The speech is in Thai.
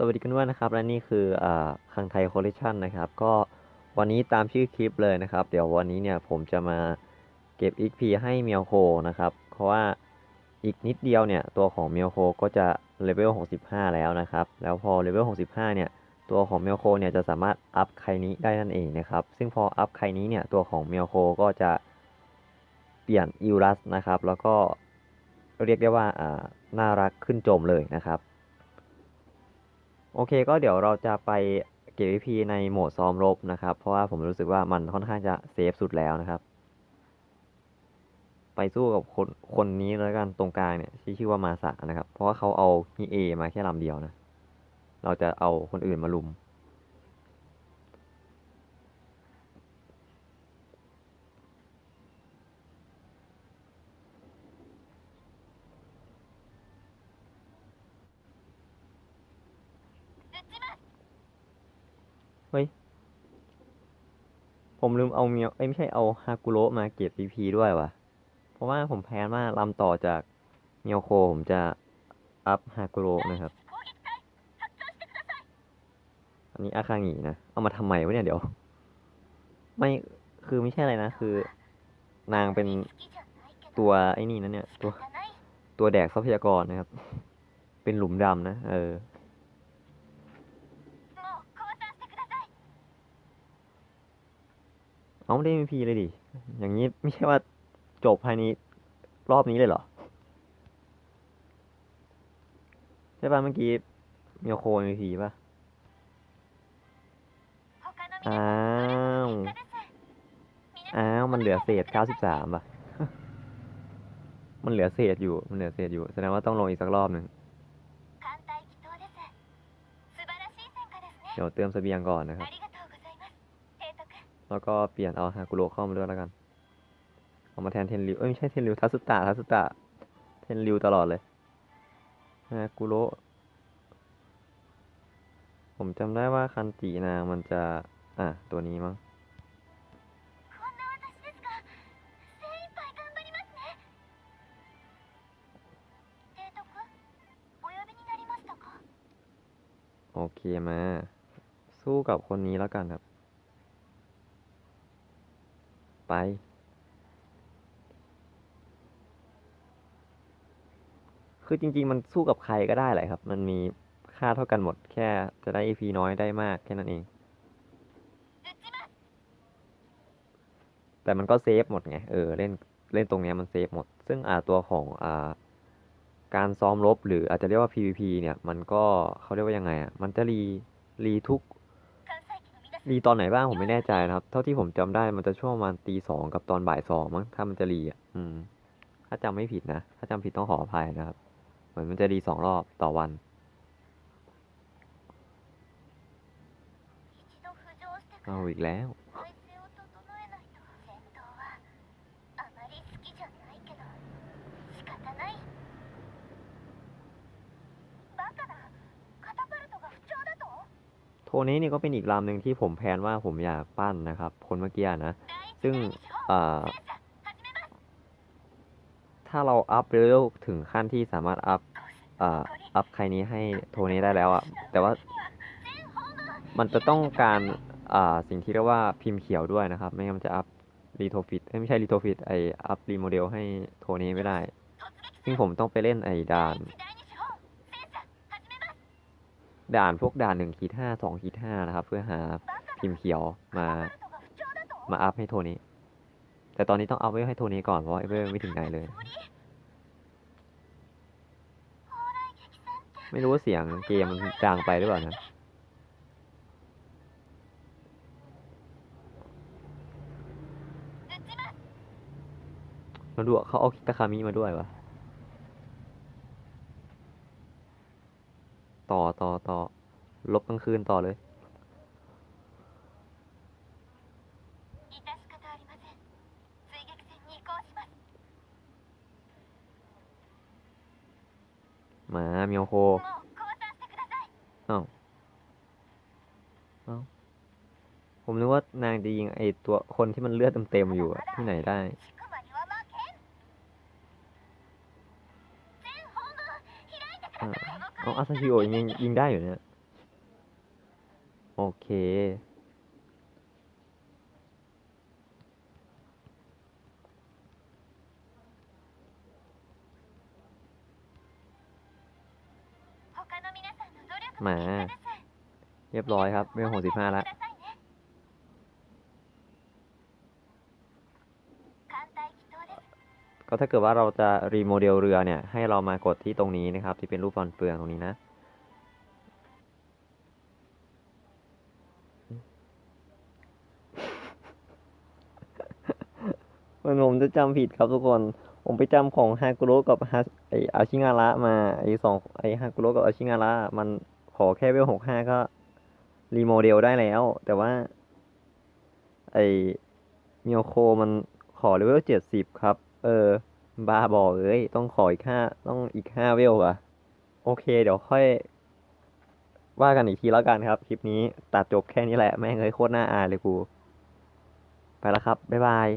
สวัสดีกันด้วยนะครับและนี่คืออ่าคังไทยคอลเลคชันนะครับ ก็วันนี้ตามชื่อคลิปเลยนะครับ เดี๋ยววันนี้เนี่ยผมจะมาเก็บ XP ให้เมียวโคนะครับ เพราะว่าอีกนิดเดียวเนี่ยตัวของเมียวโคก็จะเลเวล 65 แล้วนะครับ แล้วพอเลเวล 65 เนี่ยตัวของเมียวโคเนี่ยจะสามารถอัพไคนี้ได้นั่นเองนะครับ ซึ่งพออัพไคนี้เนี่ยตัวของเมียวโคก็จะเปลี่ยนอิลัสนะครับ แล้วก็เรียกได้ว่าอ่าน่ารักขึ้นโจมเลยนะครับ โอเคก็เดี๋ยวเราจะไปเก็บ VP ในโหมดซ้อมรบนะครับ เพราะว่าผมรู้สึกว่ามันค่อนข้างจะเซฟสุดแล้วนะครับ ไปสู้กับคนคนนี้แล้วกันตรงกลางเนี่ยที่ชื่อว่ามาสะนะครับ เพราะว่าเขาเอาฮีเอมาแค่ลำเดียวนะ เราจะเอาคนอื่นมาลุม เฮ้ย ผมลืมเอาเมียวเอ้ยไม่ใช่เอาฮากุโระมาเก็บ PP ด้วยว่ะ เพราะว่าผมแพ้ว่าลำต่อจากเมียวโคผมจะอัพฮากุโระนะครับ อันนี้อาคางินะ เอามาทำไมวะเนี่ยเดี๋ยว ไม่คือไม่ใช่อะไรนะ คือ นางเป็นตัวไอ้นี่นะเนี่ย ตัวตัวแดกทรัพยากรนะครับ เป็นหลุมดำนะ เออ เอาไม่ได้ MVP เลยดิ อย่างนี้ไม่ใช่ว่าจบภายในรอบนี้เลยเหรอ ใช่ป่ะเมื่อกี้มีโค MVP ป่ะ อ้าว อ้าว มันเหลือเศษ 93 ป่ะ มันเหลือเศษอยู่ มันเหลือเศษอยู่ แสดงว่าต้องลงอีกสักรอบหนึ่งเดี๋ยวเติมเสบียงก่อนนะครับ แล้วก็เปลี่ยนเอาฮากุโระเข้ามาด้วยแล้วกัน เอามาแทนเทนริว เอ้ยไม่ใช่เทนริวทัสุตะทัสุตะเทนริวตลอดเลยฮากุโระผมจำได้ว่าคันจินางมันจะ อะ ตัวนี้มั้งโอเคมา สู้กับคนนี้แล้วกันครับ ไป คือจริง ๆ มันสู้กับใครก็ได้แหละครับ มันมีค่าเท่ากันหมดแค่จะได้ EP น้อยได้มากแค่นั้นเอง แต่มันก็เซฟหมดไง เออ เล่นเล่นตรงเนี้ยมันเซฟหมด ซึ่งอ่าตัวของอ่าการซ้อมรบหรืออาจจะเรียกว่า PVP เนี่ย มันก็เขาเรียกว่ายังไงอะ มันจะรีรีทุก รีตอนไหนบ้างผมไม่แน่ใจนะครับ เท่าที่ผมจำได้มันจะช่วงประมาณตีสองกับตอนบ่ายสองมั้งถ้ามันจะรีอะอืม ถ้าจำไม่ผิดนะถ้าจำผิดต้องขออภัยนะครับ เหมือนมันจะรีสองรอบต่อวันเอาอีกแล้ว โทนี้นี่ก็เป็นอีกลำหนึ่งที่ผมแพนว่าผมอยากปั้นนะครับ คนเมื่อกี้นะ ซึ่งถ้าเราอัพเลเวลถึงขั้นที่สามารถอัพอ,อัพใครนี้ให้โทนี้ได้แล้วอะแต่ว่ามันจะต้องการสิ่งที่เรียกว่าพิมพ์เขียวด้วยนะครับ ไม่งั้นมันจะอัพรีโทฟิตไม่ใช่รีโทฟิตไออัพรีโมเดลให้โทนี้ไม่ได้ ซึ่งผมต้องไปเล่นไอด่าน ด่านพวกด่านหนึ่งขีดห้าสองขีดห้านะครับ เพื่อหาพิมพ์เขียวมา มาอัพให้โทนี้ แต่ตอนนี้ต้องอัพไว้ให้โทนี้ก่อนเพราะว่าเอเวอร์ไม่ถึงไหนเลย ไม่รู้ว่าเสียงเกมมันจางไปหรือเปล่านะมาดูเขาเอาคิตาคามิมาด้วยวะ ต่อต่อต่อลบกลางคืนต่อเลย มาเมียวโคเอ้าเอ้าผมนึกว่านางจะยิงไอตัวคนที่มันเลือดเต็มๆอยู่อะที่ไหนได้ น้องอาซาฮิโอยังยิงได้อยู่เนี่ยโอเค มา เรียบร้อยครับเวลหกสิบห้าแล้ว ก็ถ้าเกิดว่าเราจะรีโมเดลเรือเนี่ยให้เรามากดที่ตรงนี้นะครับ ที่เป็นรูปฟันเฟืองตรงนี้นะ มันผมจะจำผิดครับทุกคน ผมไปจำของฮากุโรกับฮาไออาชิงาระมาไอสองไอฮากุโรกับอาชิงาระมันขอแค่เวลหกห้าก็รีโมเดลได้แล้ว แต่ว่า ไอมิโอโคมันขอเลเวลเจ็ดสิบครับ เออ บาบอกเอ้ยต้องขออีกห้าต้องอีกห้าเวลอะโอเค เดี๋ยวค่อย ว่ากันอีกทีแล้วกันครับ คลิปนี้ตัดจบแค่นี้แหละ แม่งเอ้ยโคตรน่าอายเลยกู ไปแล้วครับ บ๊ายบาย